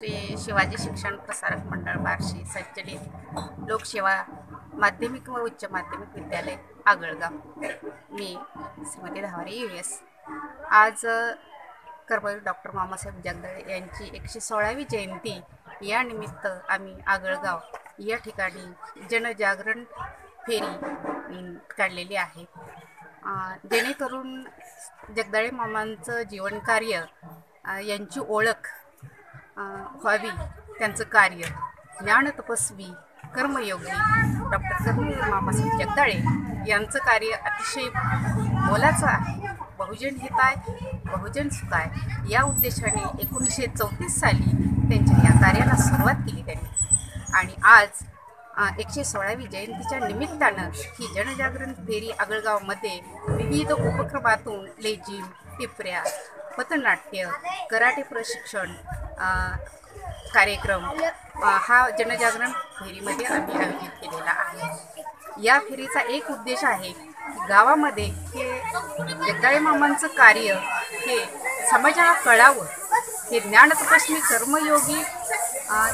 श्री शिवाजी शिक्षण प्रसारक मंडळ बार्शी संचलित लोकसेवा माध्यमिक व उच्च माध्यमिक विद्यालय आगळगाव. मी श्रीमती धावारे यू एस आज कर्मवीर डॉक्टर मामासाहेब जगदळे यांची एकशे सोळावी जयंती या निमित्त आम्ही आगळगाव या ठिकाणी जनजागरण फेरी काढलेली आहे. जेणेकरून जगदाळे मामांचं जीवनकार्य यांची ओळख व्हावी त्यांचं कार्य ज्ञान तपस्वी कर्मयोगी डॉक्टर कर्मवीर मामासाहेब जगदाळे यांचं कार्य अतिशय मोलाचं आहे. बहुजन हिताय बहुजन सुताय या उद्देशाने एकोणीसशे चौतीस साली त्यांच्या या कार्याला सुरुवात केली त्यांनी. आणि आज एकशे सोळावी जयंतीच्या निमित्तानं ही जनजागरण फेरी आगळगावमध्ये विविध उपक्रमातून लेझिम टिपऱ्या पथनाट्य कराटे प्रशिक्षण कार्यक्रम हा जनजागरण फेरीमध्ये आम्ही आयोजित केलेला आहे. या फेरीचा एक उद्देश आहे की गावामध्ये हे जगदाळे मामांचं कार्य हे समाजाला कळावं हे ज्ञानतपस्वी कर्मयोगी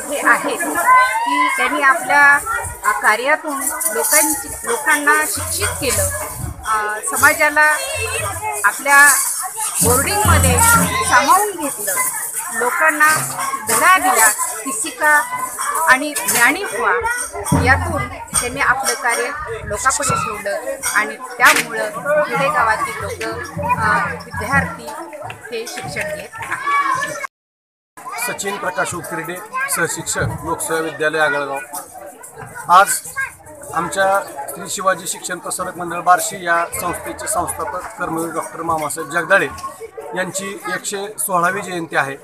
हे आहेत की त्यांनी आपल्या कार्यातून लोकांची लोकांना शिक्षित केलं. समाजाला आपल्या बोर्डिंगमध्ये सामावून घेतलं. लोकांना धडा दिला शिका आणि ज्ञानी व्हा यातून त्यांनी आपलं कार्य लोकांपुढे ठेवलं आणि त्यामुळं खेडेगावातील लोक विद्यार्थी हे शिक्षण घेत आहेत. सचिन प्रकाश उकिरडे सहशिक्षक लोकसेवा विद्यालय आगळगाव. आज आमच्या श्री शिवाजी शिक्षण प्रसारक मंडळ बार्शी या संस्थेचे संस्थापक कर्मवीर डॉक्टर मामासाहेब जगदाळे यांची एकशे सोळावी जयंती आहे.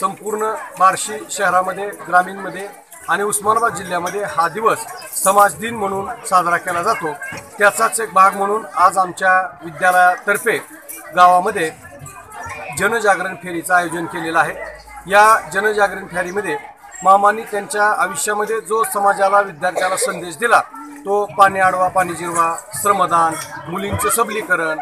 संपूर्ण बार्शी शहरामध्ये ग्रामीणमध्ये आणि उस्मानाबाद जिल्ह्यामध्ये हा दिवस समाज दिन म्हणून साजरा केला जातो. त्याचाच एक भाग म्हणून आज आमच्या विद्यालयातर्फे गावामध्ये जनजागरण फेरीचं आयोजन केलेलं आहे. या जनजागरण फेरीमध्ये मामांनी त्यांच्या आयुष्यामध्ये जो समाजाला विद्यार्थ्याला संदेश दिला तो पाणी आडवा पाणी जिरवा श्रमदान मुलींचं सबलीकरण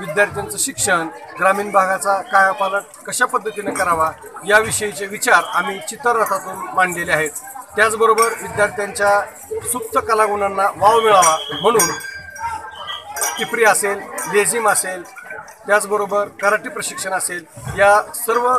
विद्यार्थ्यांचं शिक्षण ग्रामीण भागाचा कायापालट कशा पद्धतीने करावा याविषयीचे विचार आम्ही चित्ररथातून मांडलेले आहेत. त्याचबरोबर विद्यार्थ्यांच्या सुप्त कलागुणांना वाव मिळावा म्हणून टिपरी असेल लेझिम असेल त्याचबरोबर कराटे प्रशिक्षण असेल या सर्व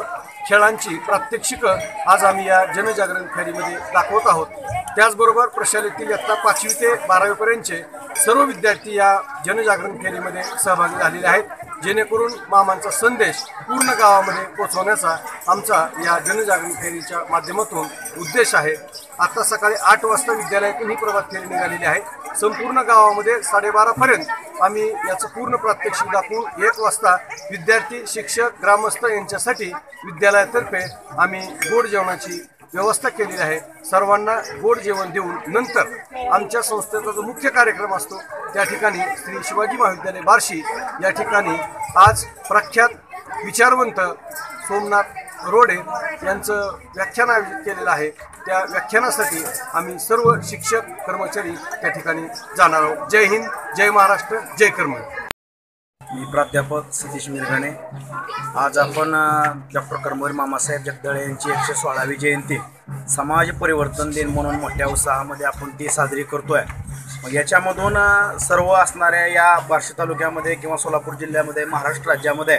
खेळांची प्रात्यक्षिकं आज आम्ही या जनजागरण फेरीमध्ये दाखवत आहोत. त्याचबरोबर प्रशालेतील इयत्ता पाचवी ते बारावीपर्यंतचे सर्व विद्यार्थी या जनजागरण फेरीमध्ये सहभागी झालेले आहेत. जेणेकरून मामांचा संदेश पूर्ण गावामध्ये पोचवण्याचा आमचा या जनजागरण फेरीच्या माध्यमातून उद्देश आहे. आता सकाळी आठ वाजता विद्यालयातून ही प्रभात फेरी निघालेली आहे. संपूर्ण गावामध्ये साडेबारापर्यंत आम्ही याचं पूर्ण प्रात्यक्षिक दाखवून एक वाजता विद्यार्थी शिक्षक ग्रामस्थ यांच्यासाठी विद्यालयातर्फे आम्ही गोड जेवणाची व्यवस्था केलेली आहे. सर्वांना गोड जेवण देऊन नंतर आमच्या संस्थेचा जो मुख्य कार्यक्रम असतो त्या ठिकाणी श्री शिवाजी महाविद्यालय बार्शी या ठिकाणी आज प्रख्यात विचारवंत सोमनाथ रोडे यांचं व्याख्यान आयोजित केलेलं आहे. त्या व्याख्यानासाठी आम्ही सर्व शिक्षक कर्मचारी त्या ठिकाणी जाणार आहोत. जय हिंद जय महाराष्ट्र जय कर्म मी प्राध्यापक सतीश मिरगाणे आज आपण डॉक्टर कर्मवीर मामासाहेब जगदळे यांची एकशे सोळावी जयंती समाज परिवर्तन दिन म्हणून मोठ्या उत्साहामध्ये आपण ती साजरी करतोय. मग याच्यामधून सर्व असणाऱ्या या बार्शी तालुक्यामध्ये किंवा सोलापूर जिल्ह्यामध्ये महाराष्ट्र राज्यामध्ये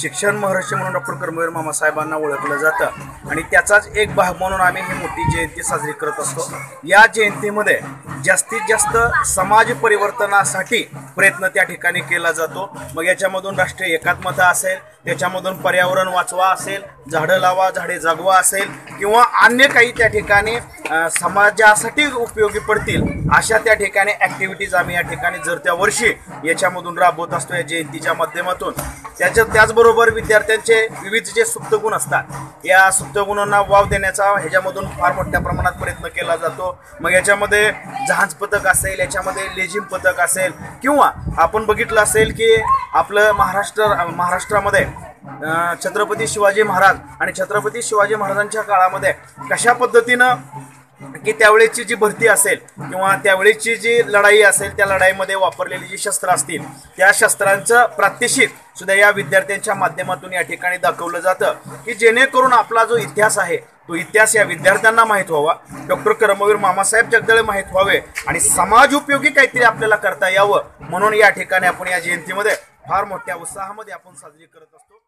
शिक्षण महर्षी म्हणून डॉक्टर कर्मवीर मामासाहेबांना ओळखलं जातं. आणि त्याचाच एक भाग म्हणून आम्ही ही मोठी जयंती साजरी करत असतो. या जयंतीमध्ये जास्तीत जास्त समाज परिवर्तनासाठी प्रयत्न त्या ठिकाणी केला जातो. मग याच्यामधून राष्ट्रीय एकात्मता असेल त्याच्यामधून पर्यावरण वाचवा असेल झाडं लावा झाडे जगवा असेल किंवा अन्य काही त्या ठिकाणी अ, समाजासाठी उपयोगी पडतील अशा त्या ठिकाणी ॲक्टिव्हिटीज आम्ही या ठिकाणी जर त्या वर्षी याच्यामधून राबवत असतो या जयंतीच्या माध्यमातून. त्याच्या त्याचबरोबर विद्यार्थ्यांचे विविध जे सुप्तगुण असतात या सुप्तगुणांना वाव देण्याचा ह्याच्यामधून फार मोठ्या प्रमाणात प्रयत्न केला जातो. मग याच्यामध्ये जहाज पथक असेल याच्यामध्ये लेझिम पथक असेल किंवा आपण बघितलं असेल की आपलं महाराष्ट्र महाराष्ट्रामध्ये छत्रपती शिवाजी महाराज आणि छत्रपती शिवाजी महाराजांच्या काळामध्ये कशा पद्धतीनं की त्यावेळेची जी भरती असेल किंवा त्यावेळेची जी लढाई असेल त्या लढाईमध्ये वापरलेली जी शस्त्र असतील त्या शस्त्रांचं प्रात्यक्षिक सुद्धा या विद्यार्थ्यांच्या माध्यमातून या ठिकाणी दाखवलं जातं. की जेणेकरून आपला जो इतिहास आहे तो इतिहास या विद्यार्थ्यांना माहीत व्हावा. डॉक्टर कर्मवीर मामासाहेब जगदळे माहीत व्हावे आणि समाज उपयोगी काहीतरी आपल्याला करता यावं म्हणून या ठिकाणी आपण या जयंतीमध्ये फार मोठ्या उत्साहामध्ये आपण साजरी करत असतो.